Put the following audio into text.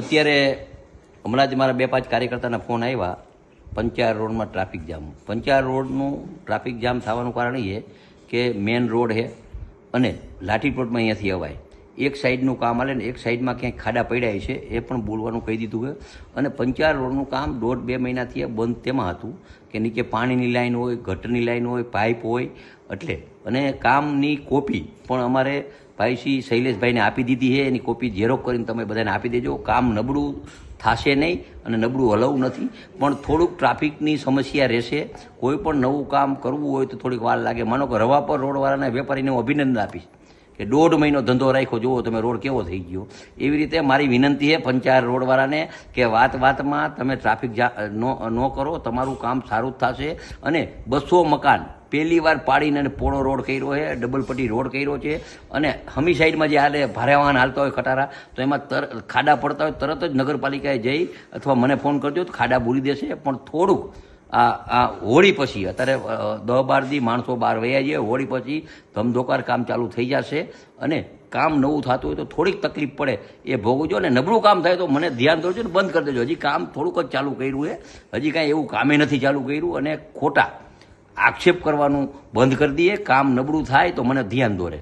અત્યારે હમણાં જ મારા બે પાંચ કાર્યકર્તાના ફોન આવ્યા. પંચાર રોડમાં ટ્રાફિક જામ. પંચાર રોડનું ટ્રાફિક જામ થવાનું કારણ એ કે મેન રોડ છે અને લાઠીપોટમાં અહીંયાથી અવાય. એક સાઈડનું કામ હાલે ને એક સાઈડમાં ક્યાંક ખાડા પડ્યા છે એ પણ બોલવાનું કહી દીધું છે અને પંચાર રોડનું કામ દોઢ બે મહિનાથી બંધ તેમાં હતું કે નીચે પાણીની લાઈન હોય, ગટરની લાઈન હોય, પાઇપ હોય. એટલે અને કામની કોપી પણ અમારે ભાઈશ્રી શૈલેષભાઈને આપી દીધી છે, એની કોપી ઝેરોક કરીને તમે બધાને આપી દેજો. કામ નબળું થશે નહીં અને નબળું હલવું નથી. પણ થોડુંક ટ્રાફિકની સમસ્યા રહેશે. કોઈ પણ નવું કામ કરવું હોય તો થોડીક વાર લાગે. માનો કે રવા પર રોડવાળાના વેપારીને હું અભિનંદન આપીશ. કે દોઢ મહિનો ધંધો રાખ્યો, જુઓ તમે રોડ કેવો થઈ ગયો. એવી રીતે મારી વિનંતી છે પંચાયત રોડવાળાને કે વાત વાતમાં તમે ટ્રાફિક જા નો કરો, તમારું કામ સારું જ થશે. અને બસો મકાન પહેલી વાર પાડીને અને પોળો રોડ કર્યો છે ડબલ પટ્ટી રોડ કર્યો છે. અને હમી સાઈડમાં જે હાલે ભારે વાહન હાલતા હોય ખટારા, તો એમાં તર, ખાડા પડતા હોય, તરત જ નગરપાલિકાએ જઈ અથવા મને ફોન કરજો તો ખાડા ભૂલી દેશે. પણ થોડુંક આ આ હોળી પછી, અત્યારે દહ બાર દી માણસો બહાર વયા જઈએ હોળી પછી ધમધોકાર કામ ચાલુ થઈ જશે અને કામ નવું થતું હોય તો થોડીક તકલીફ પડે. એ ભોગવજો અને નબળું કામ થાય તો મને ધ્યાન દોરજો ને બંધ કરી દેજો. હજી કામ થોડુંક જ ચાલુ કર્યું છે. હજી કાંઈ એવું કામે નથી ચાલુ કર્યું અને ખોટા આક્ષેપ કરવાનું બંધ કરી દઈએ. કામ નબળું થાય તો મને ધ્યાન દોરે.